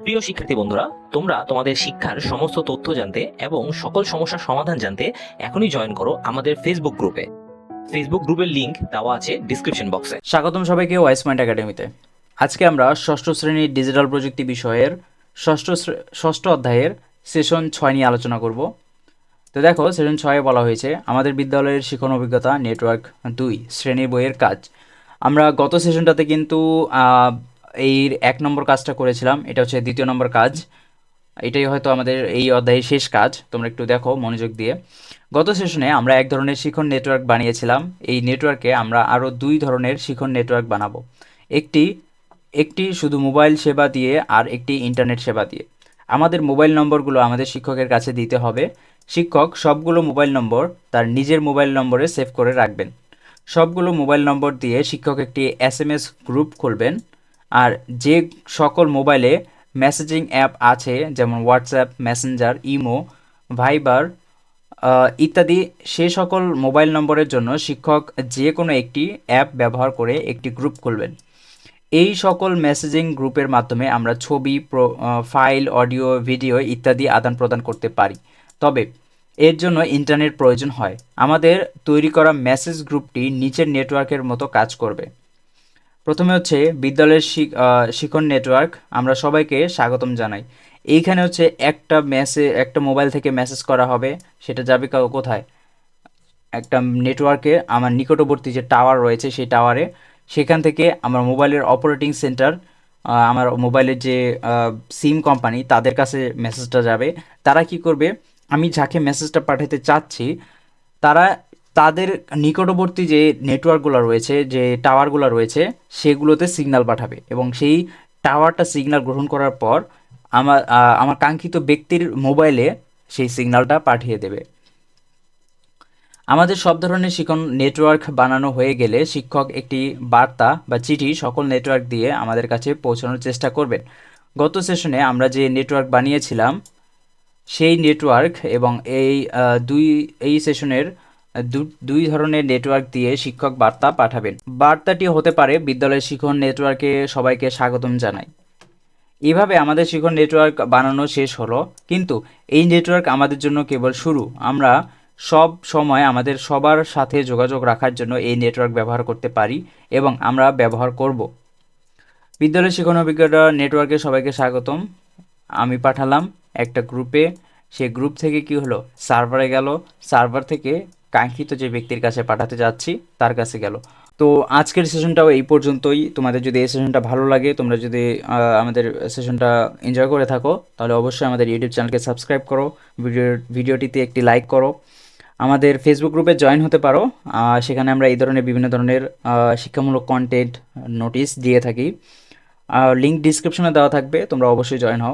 প্রিয় শিক্ষার্থী বন্ধুরা, তোমরা তোমাদের শিক্ষার সমস্ত তথ্য জানতে এবং সকল সমস্যার সমাধান জানতে এখনই জয়েন করো আমাদের ফেসবুক গ্রুপে ফেসবুক গ্রুপের লিংক দেওয়া আছে ডিসক্রিপশন বক্সে স্বাগতম সবাইকে ওয়াইস পয়েন্ট একাডেমিতে আজকে আমরা ষষ্ঠ শ্রেণির ডিজিটাল প্রযুক্তি বিষয়ের ষষ্ঠ ষষ্ঠ অধ্যায়ের সেশন ছয় নিয়ে আলোচনা করব। তো দেখো সেশন ছয়ে বলা হয়েছে, আমাদের বিদ্যালয়ের শিক্ষণ অভিজ্ঞতা নেটওয়ার্ক দুই, শ্রেণির বইয়ের কাজ। আমরা গত সেশনটাতে কিন্তু এই এক নম্বর কাজটা করেছিলাম, এটা হচ্ছে দ্বিতীয় নম্বর কাজ। এটাই হয়তো আমাদের এই অধ্যায়ের শেষ কাজ, তোমরা একটু দেখো মনোযোগ দিয়ে। গত সেশনে আমরা এক ধরনের শিখন নেটওয়ার্ক বানিয়েছিলাম, এই নেটওয়ার্কে আমরা আরও দুই ধরনের শিখন নেটওয়ার্ক বানাবো। একটি একটি শুধু মোবাইল সেবা দিয়ে আর একটি ইন্টারনেট সেবা দিয়ে। আমাদের মোবাইল নম্বরগুলো আমাদের শিক্ষকের কাছে দিতে হবে। শিক্ষক সবগুলো মোবাইল নম্বর তার নিজের মোবাইল নম্বরে সেভ করে রাখবেন। সবগুলো মোবাইল নম্বর দিয়ে শিক্ষক একটি এস গ্রুপ খুলবেন। আর যে সকল মোবাইলে মেসেজিং অ্যাপ আছে, যেমন হোয়াটসঅ্যাপ মেসেঞ্জার ইমো ভাইবার ইত্যাদি, সে সকল মোবাইল নম্বরের জন্য শিক্ষক যে কোনো একটি অ্যাপ ব্যবহার করে একটি গ্রুপ খুলবেন। এই সকল মেসেজিং গ্রুপের মাধ্যমে আমরা ছবি ফাইল অডিও ভিডিও ইত্যাদি আদান প্রদান করতে পারি। তবে এর জন্য ইন্টারনেট প্রয়োজন হয়। আমাদের তৈরি করা মেসেজ গ্রুপটি নিচের নেটওয়ার্কের মতো কাজ করবে। প্রথমে হচ্ছে বিদ্যালয়ের শিক্ষণ নেটওয়ার্ক আমরা সবাইকে স্বাগতম জানাই। এইখানে হচ্ছে একটা মেসেজ একটা মোবাইল থেকে মেসেজ করা হবে, সেটা যাবে কোথায়? একটা নেটওয়ার্কে আমার নিকটবর্তী যে টাওয়ার রয়েছে, সেই টাওয়ারে সেখান থেকে আমার মোবাইলের অপারেটিং সেন্টার আমার মোবাইলের যে সিম কোম্পানি তাদের কাছে মেসেজটা যাবে। তারা কি করবে? আমি যাকে মেসেজটা পাঠাতে চাচ্ছি, তারা তাদের নিকটবর্তী যে নেটওয়ার্কগুলো রয়েছে, যে টাওয়ারগুলো রয়েছে, সেগুলোতে সিগন্যাল পাঠাবে এবং সেই টাওয়ারটা সিগনাল গ্রহণ করার পর আমার আমার কাঙ্ক্ষিত ব্যক্তির মোবাইলে সেই সিগনালটা পাঠিয়ে দেবে। আমাদের সব ধরনের শিক্ষণ নেটওয়ার্ক বানানো হয়ে গেলে শিক্ষক একটি বার্তা বা চিঠি সকল নেটওয়ার্ক দিয়ে আমাদের কাছে পৌঁছানোর চেষ্টা করবেন। গত সেশনে আমরা যে নেটওয়ার্ক বানিয়েছিলাম, সেই নেটওয়ার্ক এবং এই দুই, এই সেশনের দুই ধরনের নেটওয়ার্ক দিয়ে শিক্ষক বার্তা পাঠাবেন। বার্তাটি হতে পারে বিদ্যালয়ের শিক্ষণ নেটওয়ার্কে সবাইকে স্বাগতম জানাই এভাবে আমাদের শিক্ষণ নেটওয়ার্ক বানানো শেষ হলো, কিন্তু এই নেটওয়ার্ক আমাদের জন্য কেবল শুরু। আমরা সব সময় আমাদের সবার সাথে যোগাযোগ রাখার জন্য এই নেটওয়ার্ক ব্যবহার করতে পারি এবং আমরা ব্যবহার করব। বিদ্যালয় শিক্ষণ অভিজ্ঞতা নেটওয়ার্কে সবাইকে স্বাগতম। আমি পাঠালাম একটা গ্রুপে সেই গ্রুপ থেকে কি হলো? সার্ভারে গেল। সার্ভার থেকে কাঙ্ক্ষিত যে ব্যক্তির কাছে পাঠাতে যাচ্ছি, তার কাছে গেল। তো আজকের সেশনটাও এই পর্যন্তই। তোমাদের যদি এই সেশনটা ভালো লাগে, তোমরা যদি আমাদের সেশনটা এনজয় করে থাকো, তাহলে অবশ্যই আমাদের ইউটিউব চ্যানেলকে সাবস্ক্রাইব করো ভিডিও ভিডিওটিতে একটি লাইক করো। আমাদের ফেসবুক গ্রুপে জয়েন হতে পারো। সেখানে আমরা এই ধরনের বিভিন্ন ধরনের শিক্ষামূলক কন্টেন্ট নোটিশ দিয়ে থাকি। লিঙ্ক ডিসক্রিপশনে দেওয়া থাকবে, তোমরা অবশ্যই জয়েন হও।